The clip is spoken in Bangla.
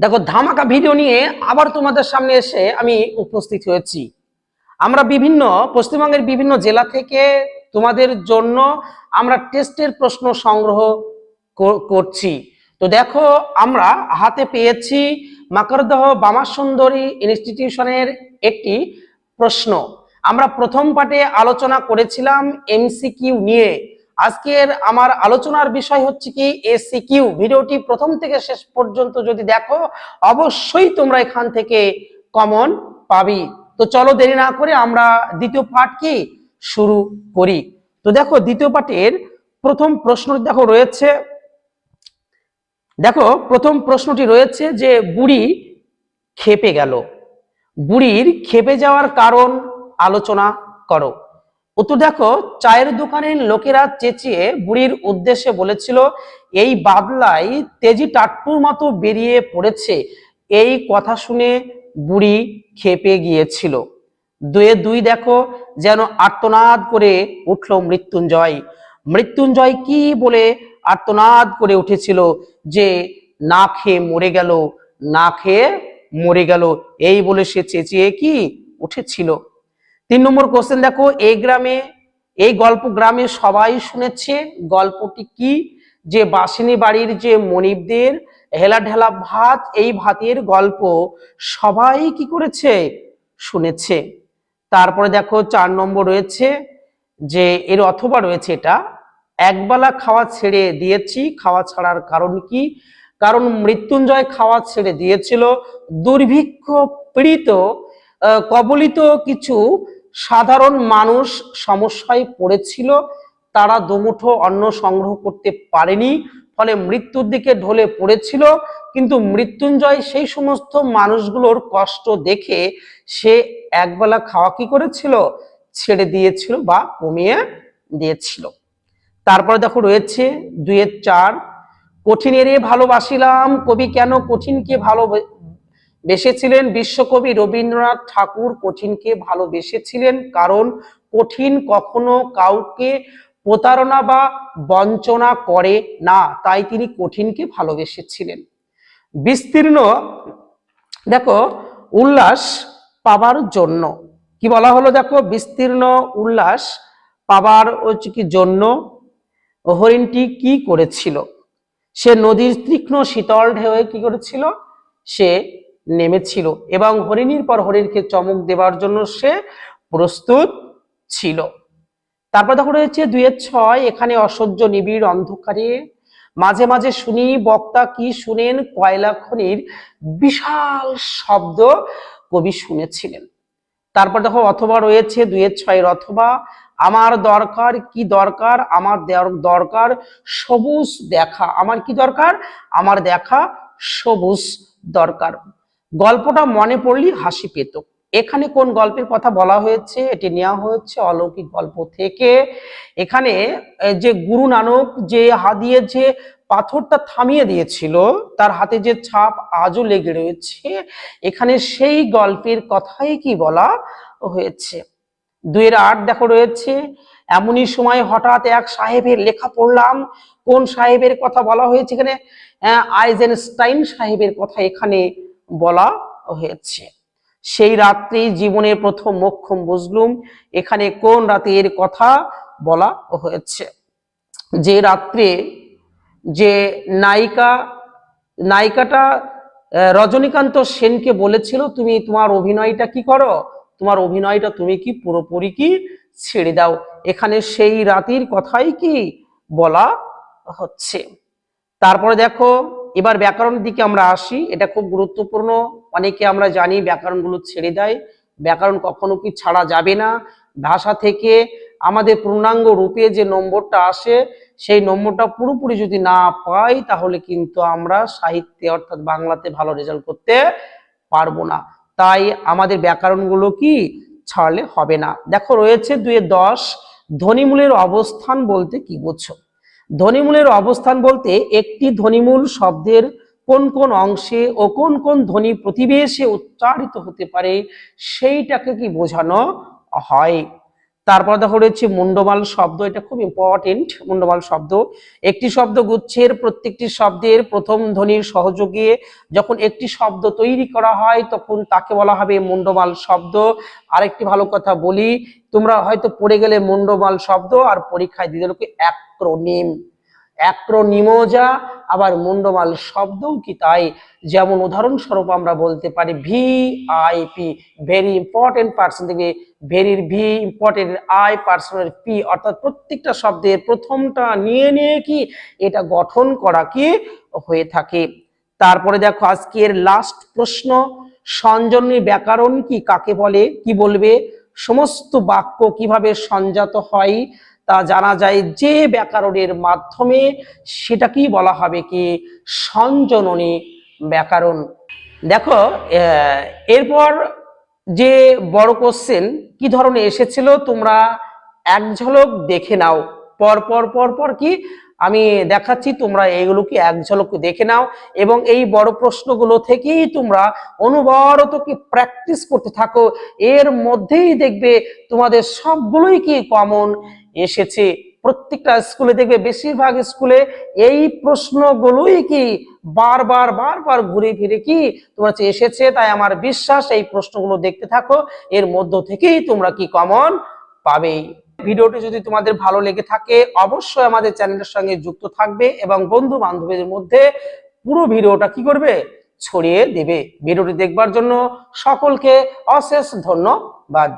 দেখো, ধামাকা ভিডিও নিয়ে আবার তোমাদের সামনে এসে আমি উপস্থিত হয়েছি। আমরা বিভিন্ন, পশ্চিমবঙ্গের বিভিন্ন জেলা থেকে তোমাদের জন্য আমরা টেস্টের প্রশ্ন সংগ্রহ করছি। তো দেখো, আমরা হাতে পেয়েছি মাকরদহ বামা সুন্দরী ইনস্টিটিউশনের একটি প্রশ্ন। আমরা প্রথম পাঠে আলোচনা করেছিলাম এমসিকিউ নিয়ে। আজকের আমার আলোচনার বিষয় হচ্ছে কি এসিকিউ ভিডিওটি প্রথম থেকে শেষ পর্যন্ত যদি দেখো, অবশ্যই তোমরা এখান থেকে কমন পাবি। তো চলো দেরি না করে আমরা দ্বিতীয় পাঠ কি শুরু করি। তো দেখো, দ্বিতীয় পাঠের প্রথম প্রশ্ন দেখো রয়েছে। দেখো, প্রথম প্রশ্নটি রয়েছে যে বুড়ি খেপে গেল। বুড়ির খেপে যাওয়ার কারণ আলোচনা করো। উত্তর দেখো, চায়ের দোকানের লোকেরা চেঁচিয়ে বুড়ির উদ্দেশ্যে বলেছিল, এই বাদলাই তেজি টাট্টুর মতো বেরিয়ে পড়েছে। এই কথা শুনে বুড়ি খেপে গিয়েছিল। দুয়ে দুই দেখো, যেন আর্তনাদ করে উঠল মৃত্যুঞ্জয়। মৃত্যুঞ্জয় কি বলে আর্তনাদ করে উঠেছিল যে, না খেয়ে মরে গেল, না খেয়ে মরে গেল। এই বলে সে চেঁচিয়ে কি? উঠেছিল। তিন নম্বর কোশ্চেন দেখো, এই গ্রামে, এই গল্প গ্রামে সবাই শুনেছে। গল্পটি কি? যে বাসিনী বাড়ির যে মনিবদের হেলা ঢেলা ভাত, এই ভাতের গল্প সবাই কি করেছে? শুনেছে। তারপরে দেখো, চার নম্বর রয়েছে যে, এর অথবা রয়েছে এটা, একবেলা খাওয়া ছেড়ে দিয়েছি, খাওয়া ছাড়ার কারণ কি? কারণ মৃত্যুঞ্জয় খাওয়া ছেড়ে দিয়েছিল, দুর্ভিক্ষ পীড়িত কবলিত কিছু সাধারণ মানুষ সমস্যায় পড়েছিল, তারা দুমুঠো অন্ন সংগ্রহ করতে পারেনি, ফলে মৃত্যুর দিকে ঢলে পড়েছিল, কিন্তু মৃত্যুঞ্জয় সেই সমস্ত মানুষগুলোর কষ্ট দেখে সে একবেলা খাওয়া কি করেছিল? ছেড়ে দিয়েছিল বা কমিয়ে দিয়েছিল। তারপরে দেখো রয়েছে দুয়ের চার, কঠিনেরে ভালোবাসিলাম, কবি কেন কঠিনকে ভালো বেসেছিলেন বিশ্বকবি রবীন্দ্রনাথ ঠাকুর কঠিনকে ভালোবেসেছিলেন কারণ কঠিন কখনো কাউকে প্রতারণা বা বঞ্চনা করে না, তাই তিনি কঠিনকে ভালোবেসেছিলেন। বিস্তীর্ণ, দেখো, উল্লাস পাবার জন্য। কি বলা হলো দেখো? বিস্তীর্ণ উল্লাস পাবার কি জন্য? হরিণটি কি করেছিল? সে নদীর তীক্ষ্ণ শীতল ঢেউয়ে কি করেছিল? সে নেমেছিল এবং হরিণীর পর হরিণকে চমক দেওয়ার জন্য সে প্রস্তুত ছিল। তারপর দেখো রয়েছে দুয়ের ছয়, এখানে অসহ্য, নিবিড়, অন্ধকারে। মাঝে মাঝে শুনি, বক্তা কি শুনেন, কয়লা খনির বিশাল শব্দ কবি শুনেছিলেন। তারপর দেখো অথবা রয়েছে দুয়ের ছয়ের অথবা, আমার দরকার কি দরকার? আমার দরকার সবুজ দেখা। আমার কি দরকার? আমার দেখা সবুজ দরকার। গল্পটা মনে পড়লি হাসি পেত। এখানে কোন গল্পের কথা বলা হয়েছে, এটি নেওয়া হয়েছে অলৌকিক গল্প থেকে। এখানে যে গুরু নানক যে হাত দিয়ে যে পাথরটা থামিয়ে দিয়েছিল, তার হাতে যে ছাপ আজও লেগে রয়েছে, এখানে সেই গল্পের কথাই কি বলা হয়েছে? দুয়ের আট দেখো রয়েছে, এমনই সময় হঠাৎ এক সাহেবের লেখা পড়লাম, কোন সাহেবের কথা বলা হয়েছে এখানে? আইজেনস্টাইন সাহেবের কথা এখানে বলা হয়েছে। সেই রাত্রি জীবনের প্রথম মোক্ষম বুঝলুম, এখানে কোন রাতের কথা বলা হয়েছে? যে রাত্রে যে নায়িকা, নায়িকাটা রজনীকান্ত সেনকে বলেছিল, তুমি তোমার অভিনয়টা কি করো? তোমার অভিনয়টা তুমি কি পুরোপুরি কি ছেড়ে দাও? এখানে সেই রাতির কথাই কি বলা হচ্ছে। তারপরে দেখো এবার ব্যাকরণের দিকে আমরা আসি। এটা খুব গুরুত্বপূর্ণ। অনেকে আমরা জানি ব্যাকরণগুলো ছেড়ে দেয়। ব্যাকরণ কখনো কি ছাড়া যাবে না। ভাষা থেকে আমাদের পূর্ণাঙ্গ রূপে যে নম্বরটা আসে, সেই নম্বরটা পুরোপুরি যদি না পাই, তাহলে কিন্তু আমরা সাহিত্যে অর্থাৎ বাংলাতে ভালো রেজাল্ট করতে পারব না। তাই আমাদের ব্যাকরণগুলো কি ছাড়লে হবে না। দেখো রয়েছে দুয়ে দশ। ধ্বনিমূলের অবস্থান বলতে কি বোঝো? ধ্বনিমূলের অবস্থান বলতে একটি ধ্বনিমূল শব্দের কোন কোন অংশে ও কোন কোন ধ্বনি প্রতিবেশে উচ্চারিত হতে পারে, সেইটাকে কি বোঝানো হয়? তারপর দেখো রয়েছে মুন্ডমাল শব্দ, এটা খুব ইম্পর্টেন্ট মুন্ডমাল শব্দ। একটি শব্দ গুচ্ছের প্রত্যেকটি শব্দের প্রথম ধ্বনির সহযোগে যখন একটি শব্দ তৈরি করা হয়, তখন তাকে বলা হবে মুন্ডমাল শব্দ। আরেকটি ভালো কথা বলি, তোমরা হয়তো পড়ে গেলে মুন্ডমাল শব্দ আর পরীক্ষায় দিতে লোকে অ্যাক্রোনিম অ্যাক্রোনিমও যা আবার মুন্ডমাল শব্দও কি তাই? যেমন উদাহরণস্বরূপ আমরা বলতে পারি V I P very important person থেকে ভেরির ভি ইম্পর্টেন্ট আই পার্সনের পি অর্থাৎ প্রত্যেকটা শব্দের প্রথমটা নিয়ে নিয়ে কি? এটা গঠন করা কি? হয়ে থাকে। তারপরে দেখো আজকের লাস্ট প্রশ্ন, সঞ্জনী ব্যাকরণ কি? কাকে বলে? কি বলবে? সমস্ত বাক্য কীভাবে সংজাত হয়? তা জানা যায় যে ব্যাকরণের মাধ্যমে সেটাকেই বলা হবে কি সঞ্জননী ব্যাকরণ। দেখো এরপর যে বড় কোশ্চেন কি ধরনের এসেছিল তোমরা এক ঝলক দেখে নাও। পর পর পর পর কি আমি দেখাচ্ছি, তোমরা এইগুলো কি এক ঝলক দেখে নাও এবং এই বড় প্রশ্নগুলো থেকেই তোমরা অনবরত কি প্র্যাকটিস করতে থাকো। এর মধ্যেই দেখবে তোমাদের সবগুলোই কি কমন এসেছে। প্রত্যেকটা স্কুলে দেখবে, বেশিরভাগ স্কুলে এই প্রশ্নগুলোই কি বারবার বারবার ঘুরে ফিরে কি তোমার এসেছে? তাই আমার বিশ্বাস এই প্রশ্নগুলো দেখতে থাকো। এর মধ্য থেকেই তোমরা কি কমন পাবেই ভিডিওটি যদি তোমাদের ভালো লেগে থাকে, অবশ্যই আমাদের চ্যানেলের সঙ্গে যুক্ত থাকবে এবং বন্ধু বান্ধবীদের মধ্যে পুরো ভিডিওটা কি করবে? ছড়িয়ে দেবে। ভিডিওটি দেখবার জন্য সকলকে অশেষ ধন্যবাদ।